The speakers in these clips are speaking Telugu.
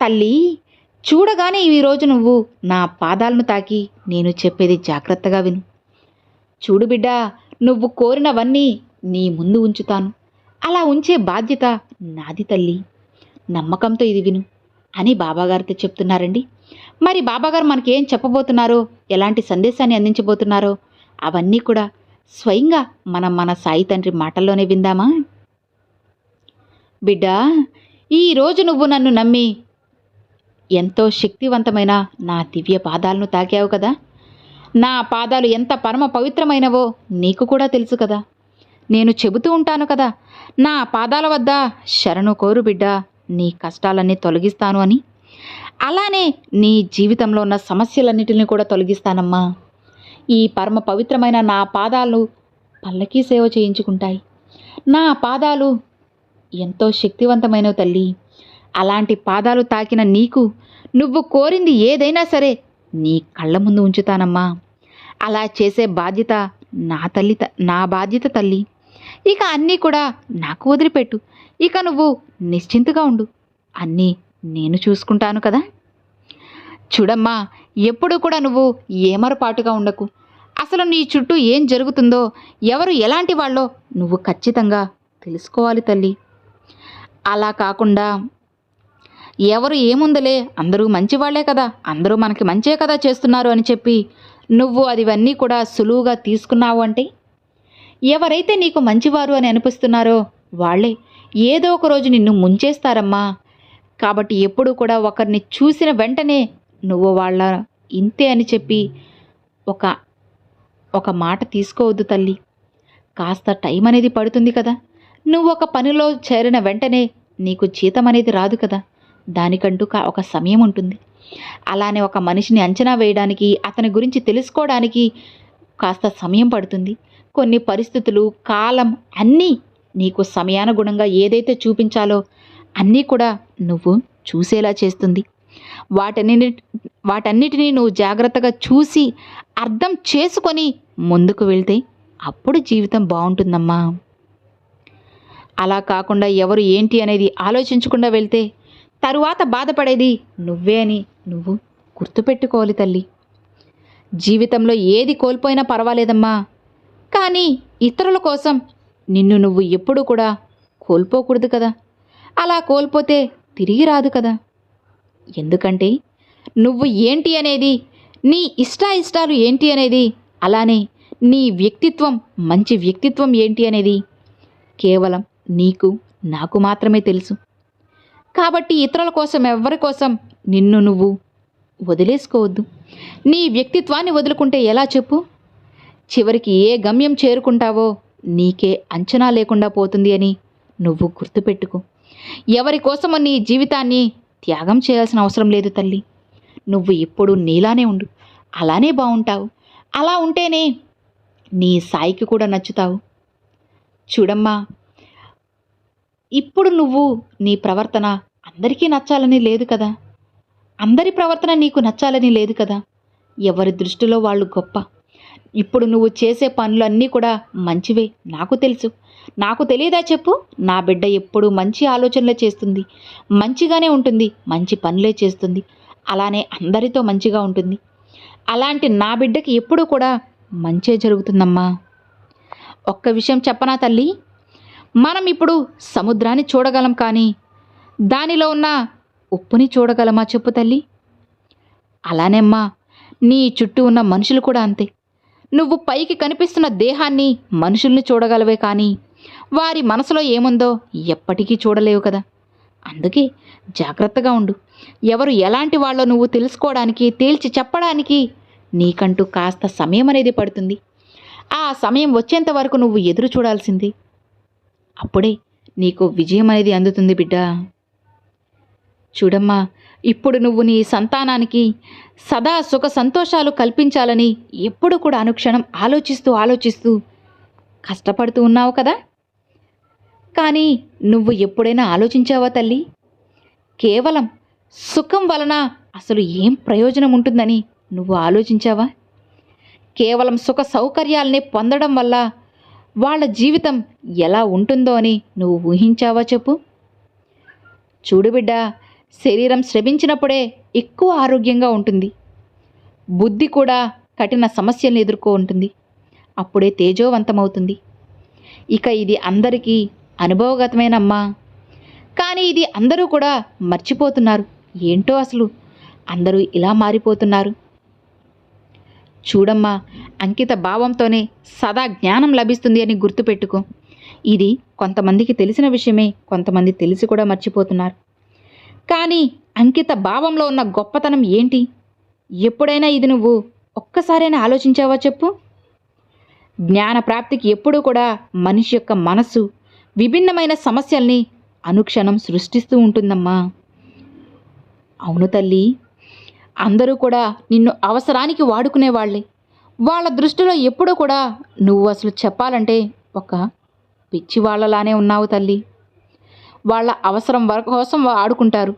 తల్లి చూడగానే ఈరోజు నువ్వు నా పాదాలను తాకి నేను చెప్పేది జాగ్రత్తగా విను. చూడు బిడ్డా నువ్వు కోరినవన్నీ నీ ముందు ఉంచుతాను. అలా ఉంచే బాధ్యత నాది తల్లి. నమ్మకంతో ఇది విను అని బాబాగారితో చెప్తున్నారండి. మరి బాబాగారు మనకేం చెప్పబోతున్నారో ఎలాంటి సందేశాన్ని అందించబోతున్నారో అవన్నీ కూడా స్వయంగా మనం మన సాయి తండ్రి మాటల్లోనే విందామా? బిడ్డా ఈరోజు నువ్వు నన్ను నమ్మి ఎంతో శక్తివంతమైన నా దివ్య పాదాలను తాకావు కదా? నా పాదాలు ఎంత పరమ పవిత్రమైనవో నీకు కూడా తెలుసు కదా. నేను చెబుతూ ఉంటాను కదా నా పాదాల వద్ద శరణు కోరు బిడ్డ నీ కష్టాలన్నీ తొలగిస్తాను అని. అలానే నీ జీవితంలో ఉన్న సమస్యలన్నిటిని కూడా తొలగిస్తానమ్మా. ఈ పరమ పవిత్రమైన నా పాదాలు పల్లకీ సేవ చేయించుకుంటాయి. నా పాదాలు ఎంతో శక్తివంతమైనవి తల్లి. అలాంటి పాదాలు తాకిన నీకు నువ్వు కోరింది ఏదైనా సరే నీ కళ్ళ ముందు ఉంచుతానమ్మా. అలా చేసే బాధ్యత నా తల్లి త- నా బాధ్యత తల్లి. ఇక అన్నీ కూడా నాకు వదిలిపెట్టు. ఇక నువ్వు నిశ్చింతగా ఉండు. అన్నీ నేను చూసుకుంటాను కదా. చూడమ్మా ఎప్పుడు కూడా నువ్వు ఏమరపాటుగా ఉండకు. అసలు నీ చుట్టూ ఏం జరుగుతుందో ఎవరు ఎలాంటి వాళ్ళో నువ్వు ఖచ్చితంగా తెలుసుకోవాలి తల్లి. అలా కాకుండా ఎవరు ఏముందలే? అందరూ మంచివాళ్ళే కదా. అందరూ మనకి మంచే కదా చేస్తున్నారు అని చెప్పి నువ్వు అదివన్నీ కూడా సులువుగా తీసుకున్నావు అంటే? ఎవరైతే నీకు మంచివారు అని అనిపిస్తున్నారో వాళ్ళే ఏదో ఒక రోజు నిన్ను ముంచేస్తారమ్మా. కాబట్టి ఎప్పుడూ కూడా ఒకరిని చూసిన వెంటనే నువ్వు వాళ్ళ ఇంతే అని చెప్పి ఒక ఒక మాట తీసుకోవద్దు తల్లి. కాస్త టైం అనేది పడుతుంది కదా. నువ్వు ఒక పనిలో చేరిన వెంటనే నీకు జీతం అనేది రాదు కదా. దానికంటూ కా- ఒక సమయం ఉంటుంది. అలానే ఒక మనిషిని అంచనా వేయడానికి అతని గురించి తెలుసుకోవడానికి కాస్త సమయం పడుతుంది. కొన్ని పరిస్థితులు కాలం అన్నీ నీకు సమయానుగుణంగా ఏదైతే చూపించాలో అన్నీ కూడా నువ్వు చూసేలా చేస్తుంది. వాటన్ని వాటన్నిటినీ నువ్వు జాగ్రత్తగా చూసి అర్థం చేసుకొని ముందుకు వెళ్తే అప్పుడు జీవితం బాగుంటుందమ్మా. అలా కాకుండా ఎవరు ఏంటి అనేది ఆలోచించకుండా వెళ్తే తరువాత బాధపడేది నువ్వే అని నువ్వు గుర్తుపెట్టుకోవాలి తల్లి. జీవితంలో ఏది కోల్పోయినా పర్వాలేదమ్మా. కానీ ఇతరుల కోసం నిన్ను నువ్వు ఎప్పుడూ కూడా కోల్పోకూడదు కదా. అలా కోల్పోతే తిరిగి రాదు కదా. ఎందుకంటే నువ్వు ఏంటి అనేది నీ ఇష్టాయిష్టాలు ఏంటి అనేది అలానే నీ వ్యక్తిత్వం మంచి వ్యక్తిత్వం ఏంటి అనేది కేవలం నీకు నాకు మాత్రమే తెలుసు. కాబట్టి ఇతరుల కోసం ఎవరి కోసం నిన్ను నువ్వు వదిలేసుకోవద్దు. నీ వ్యక్తిత్వాన్ని వదులుకుంటే ఎలా చెప్పు? చివరికి ఏ గమ్యం చేరుకుంటావో నీకే అంచనా లేకుండా పోతుంది అని నువ్వు గుర్తుపెట్టుకో. ఎవరి కోసమో నీ జీవితాన్ని త్యాగం చేయాల్సిన అవసరం లేదు తల్లి. నువ్వు ఎప్పుడు నీలానే ఉండు. అలానే బాగుంటావు అలా ఉంటేనే నీ సాయికి కూడా నచ్చుతావు. చూడమ్మా ఇప్పుడు నువ్వు నీ ప్రవర్తన అందరికీ నచ్చాలని లేదు కదా? అందరి ప్రవర్తన నీకు నచ్చాలని లేదు కదా? ఎవరి దృష్టిలో వాళ్ళు గొప్ప? ఇప్పుడు నువ్వు చేసే పనులన్నీ కూడా మంచివే నాకు తెలుసు. నాకు తెలియదా చెప్పు? నా బిడ్డ ఎప్పుడు మంచి ఆలోచనలే చేస్తుంది. మంచిగానే ఉంటుంది మంచి పనులే చేస్తుంది. అలానే అందరితో మంచిగా ఉంటుంది. అలాంటి నా బిడ్డకి ఎప్పుడూ కూడా మంచే జరుగుతుందమ్మా. ఒక్క విషయం చెప్పనా తల్లి? మనం ఇప్పుడు సముద్రాన్ని చూడగలం కానీ దానిలో ఉన్న ఉప్పుని చూడగలమా చెప్పు తల్లి? అలానేమ్మా నీ చుట్టూ ఉన్న మనుషులు కూడా అంతే. నువ్వు పైకి కనిపిస్తున్న దేహాన్ని మనుషుల్ని చూడగలవే కానీ వారి మనసులో ఏముందో ఎప్పటికీ చూడలేవు కదా. అందుకే జాగ్రత్తగా ఉండు. ఎవరు ఎలాంటి వాళ్ళో నువ్వు తెలుసుకోవడానికి తేల్చి చెప్పడానికి నీకంటూ కాస్త సమయం అనేది పడుతుంది. ఆ సమయం వచ్చేంత వరకు నువ్వు ఎదురు చూడాల్సింది అప్పుడే నీకు విజయం అనేది అందుతుంది బిడ్డ. చూడమ్మా ఇప్పుడు నువ్వు నీ సంతానానికి సదా సుఖ సంతోషాలు కల్పించాలని ఎప్పుడు కూడా అనుక్షణం ఆలోచిస్తూ ఆలోచిస్తూ కష్టపడుతూ ఉన్నావు కదా. కానీ నువ్వు ఎప్పుడైనా ఆలోచించావా తల్లి? కేవలం సుఖం వలన అసలు ఏం ప్రయోజనం ఉంటుందని నువ్వు ఆలోచించావా? కేవలం సుఖ సౌకర్యాల్ని పొందడం వల్ల వాళ్ళ జీవితం ఎలా ఉంటుందో అని నువ్వు ఊహించావా చెప్పు? చూడు బిడ్డ శరీరం శ్రమించినప్పుడే ఎక్కువ ఆరోగ్యంగా ఉంటుంది. బుద్ధి కూడా కఠిన సమస్యలను ఎదుర్కో ఉంటుంది. అప్పుడే తేజోవంతమవుతుంది. ఇక ఇది అందరికీ అనుభవగతమేనమ్మా. కానీ ఇది అందరూ కూడా మర్చిపోతున్నారు. ఏంటో అసలు? అందరూ ఇలా మారిపోతున్నారు. చూడమ్మా అంకిత భావంతోనే సదా జ్ఞానం లభిస్తుంది అని గుర్తుపెట్టుకో. ఇది కొంతమందికి తెలిసిన విషయమే కొంతమంది తెలిసి కూడా మర్చిపోతున్నారు. కానీ అంకిత భావంలో ఉన్న గొప్పతనం ఏంటి? ఎప్పుడైనా ఇది నువ్వు ఒక్కసారైనా ఆలోచించావా చెప్పు? జ్ఞాన ప్రాప్తికి ఎప్పుడూ కూడా మనిషి యొక్క మనస్సు విభిన్నమైన సమస్యల్ని అనుక్షణం సృష్టిస్తూ ఉంటుందమ్మా. అవును తల్లి అందరూ కూడా నిన్ను అవసరానికి వాడుకునేవాళ్ళే వాళ్ళ దృష్టిలో ఎప్పుడూ కూడా నువ్వు అసలు చెప్పాలంటే ఒక పిచ్చి వాళ్ళలానే ఉన్నావు తల్లి. వాళ్ళ అవసరం వర కోసం ఆడుకుంటారు.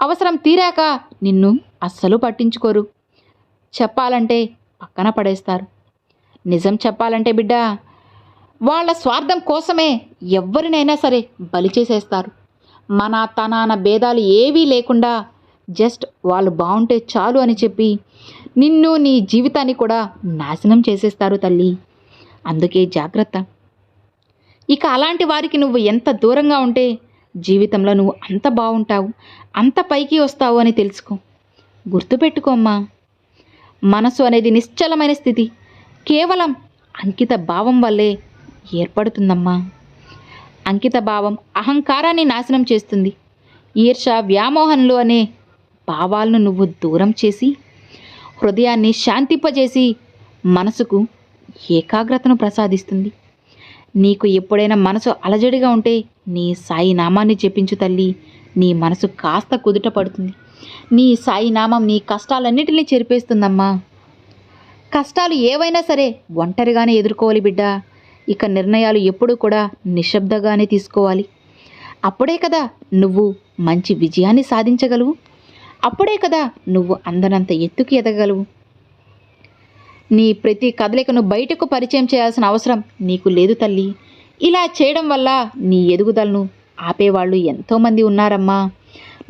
అవసరం తీరాక నిన్ను అస్సలు పట్టించుకోరు. చెప్పాలంటే పక్కన పడేస్తారు. నిజం చెప్పాలంటే బిడ్డ వాళ్ళ స్వార్థం కోసమే ఎవరినైనా సరే బలి చేసేస్తారు. మన తనాన భేదాలు ఏవీ లేకుండా జస్ట్ వాళ్ళు బాగుంటే చాలు అని చెప్పి నిన్ను నీ జీవితాన్ని కూడా నాశనం చేసేస్తారు తల్లి. అందుకే జాగ్రత్త. ఇక అలాంటి వారికి నువ్వు ఎంత దూరంగా ఉంటే జీవితంలో నువ్వు అంత బాగుంటావు అంత పైకి వస్తావు అని తెలుసుకో. గుర్తుపెట్టుకోమ్మా మనసు అనేది నిశ్చలమైన స్థితి. కేవలం అంకిత భావం వల్లే ఏర్పడుతుందమ్మా. అంకిత భావం అహంకారాన్ని నాశనం చేస్తుంది. ఈర్ష వ్యామోహంలు అనే భావాలను నువ్వు దూరం చేసి హృదయాన్ని శాంతింపజేసి మనసుకు ఏకాగ్రతను ప్రసాదిస్తుంది. నీకు ఎప్పుడైనా మనసు అలజడిగా ఉంటే నీ సాయి నామాన్ని జపించు తల్లి. నీ మనసు కాస్త కుదుట పడుతుంది. నీ సాయి నామం నీ కష్టాలన్నిటినీ చెరిపేస్తుందమ్మా. కష్టాలు ఏవైనా సరే ఒంటరిగానే ఎదుర్కోవాలి బిడ్డ. ఇక నిర్ణయాలు ఎప్పుడూ కూడా నిశ్శబ్దగానే తీసుకోవాలి. అప్పుడే కదా నువ్వు మంచి విజయాన్ని సాధించగలవు. అప్పుడే కదా నువ్వు అందనంత ఎత్తుకి ఎదగలవు నీ ప్రతి కదలికను బయటకు పరిచయం చేయాల్సిన అవసరం నీకు లేదు తల్లి. ఇలా చేయడం వల్ల నీ ఎదుగుదలను ఆపేవాళ్ళు ఎంతోమంది ఉన్నారమ్మా.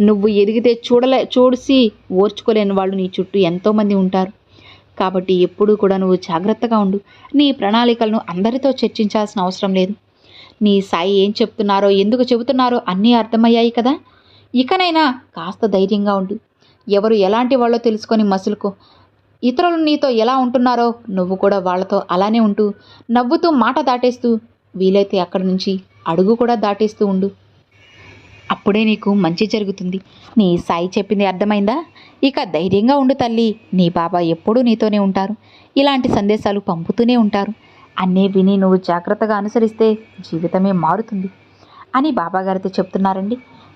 నువ్వు ఎదిగితే చూడలే చూడిసి ఓర్చుకోలేని వాళ్ళు నీ చుట్టూ ఎంతోమంది ఉంటారు. కాబట్టి ఎప్పుడూ కూడా నువ్వు జాగ్రత్తగా ఉండు. నీ ప్రణాళికలను అందరితో చర్చించాల్సిన అవసరం లేదు. నీ సాయి ఏం చెప్తున్నారో ఎందుకు చెబుతున్నారో అన్నీ అర్థమయ్యాయి కదా. ఇకనైనా కాస్త ధైర్యంగా ఉండు. ఎవరు ఎలాంటి వాళ్ళో తెలుసుకొని మసులుకో. ఇతరులు నీతో ఎలా ఉంటున్నారో నువ్వు కూడా వాళ్ళతో అలానే ఉంటూ నవ్వుతూ మాట దాటేస్తూ వీలైతే అక్కడి నుంచి అడుగు కూడా దాటేస్తూ ఉండు. అప్పుడే నీకు మంచి జరుగుతుంది. నీ సాయి చెప్పింది అర్థమైందా? ఇక ధైర్యంగా ఉండు తల్లి. నీ బాబా ఎప్పుడూ నీతోనే ఉంటారు. ఇలాంటి సందేశాలు పంపుతూనే ఉంటారు. అన్నీ విని నువ్వు జాగ్రత్తగా అనుసరిస్తే జీవితమే మారుతుంది. అని బాబాగారితో చెప్తున్నారండి.